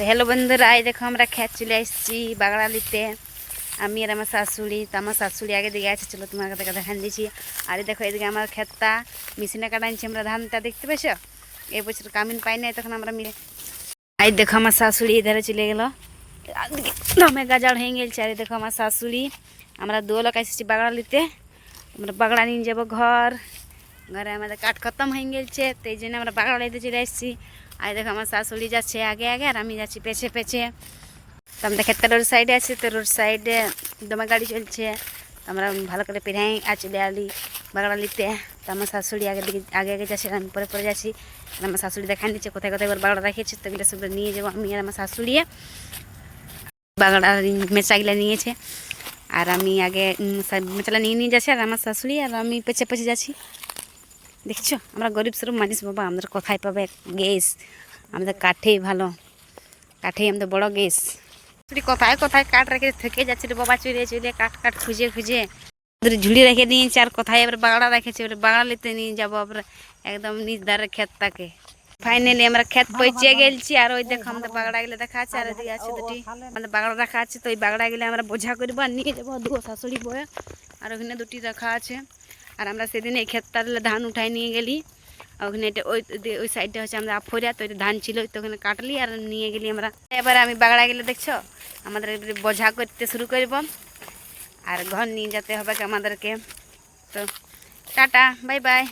তো হ্যালো বন্ধুরা, এই দেখো আমরা খেত চলে এসেছি বাগড়ালিতে। আমি আর আমার শাশুড়ি, তো আমার শাশুড়ি আগে দিকে আছে, চলো তোমার কাছে দেখান দিয়েছি আর দেখো এদিকে আমার ক্ষেতটা মেশিনে কাটাইছি আমরা ধানটা দেখতে পেয়েছ? এই বছর কামিন পাই নাই, তখন আমরা মিলে এই দেখো আমার শাশুড়ি এধারে চলে গেলো। দমে গাজাড় হয়ে গেছে আর দেখো আমার শাশুড়ি। আমরা দু লোক এসেছি বাগড়ালিতে। আমরা বাগড়া নিয়ে যাব ঘর। ঘরে আমাদের কাঠ খতম হয়ে গেছে তো এই জন্য আমরা বাগড়ালিতে চলে এসেছি আর দেখো আমার শাশুড়ি যাচ্ছে আগে আগে আর আমি যাচ্ছি পেছে পেছে। তো আমাদের ক্ষেত্রে রোড সাইডে আছে, তো রোড সাইডে দমে গাড়ি চলছে। আমরা ভালো করে পেরাই আছে বেড়ালি বাগড়ালিতে তো আমার শাশুড়ি আগে দিকে, আগে আগে যাচ্ছে, আমি পরে পরে যাচ্ছি। আমার শাশুড়ি দেখা দিচ্ছে কোথায় কোথায় এবার বাগড়া রেখেছে, তো এগুলো সব নিয়ে যাব আমি আর আমার শাশুড়ি। বাগড়া মেচাগুলো নিয়েছে। আর আমি আগে মেচালা নিয়ে নিয়ে যাচ্ছি আর আমার শাশুড়ি আর আমি পেছে পেছে যাচ্ছি। দেখছ? আমরা গরিব সরব মানুষ বাবা আমাদের কোথায় পাবে? গ্যাস। আমাদের কাঠেই ভালো। কাঠেই আমাদের বড় গ্যাস। তুই কোথায় কোথায় কাঠ রেখে থেকে যাচ্ছে রে বাবা চুলে চুলে কাঠ কাঠ খুঁজে খুঁজে। ওদের ঝুলি রেখে দিয়েছে আর কোথায় এবার বাগড়া রেখেছে? ওটা বাগড়ালিতে নিয়ে যাব আবার একদম নিজ ধারে ক্ষেতটাকে ফাইনালি আমরা ক্ষেত পৌঁছে গেলছি আর ওই দেখো আমাদের বাগড়া গেলে দেখা আছে আর ওইদিকে আছে দুটি। আমাদের বাগড়া রাখা আছে তো ওই বাগড়া গেলে আমরা বোঝা করব আর নিয়ে যাব দুটো শাশুড়ি বয়ে আর ওখানে দুটি রাখা আছে। আর আমরা সেদিন এই ক্ষেতটার ধান উঠাই নিয়ে গেলি। ওখানে এটা ওই ওই সাইডটা হচ্ছে আমরা আফরিয়া, তো ধান ছিল, তো ওখানে কাটলি আর নিয়ে গেলি আমরা। এবার আমি বাগড়া গেলে দেখছ, আমাদের বোঝা করতে শুরু করব। আর ঘর নিয়ে যেতে হবে আমাদেরকে। তো টাটা, বাই বাই।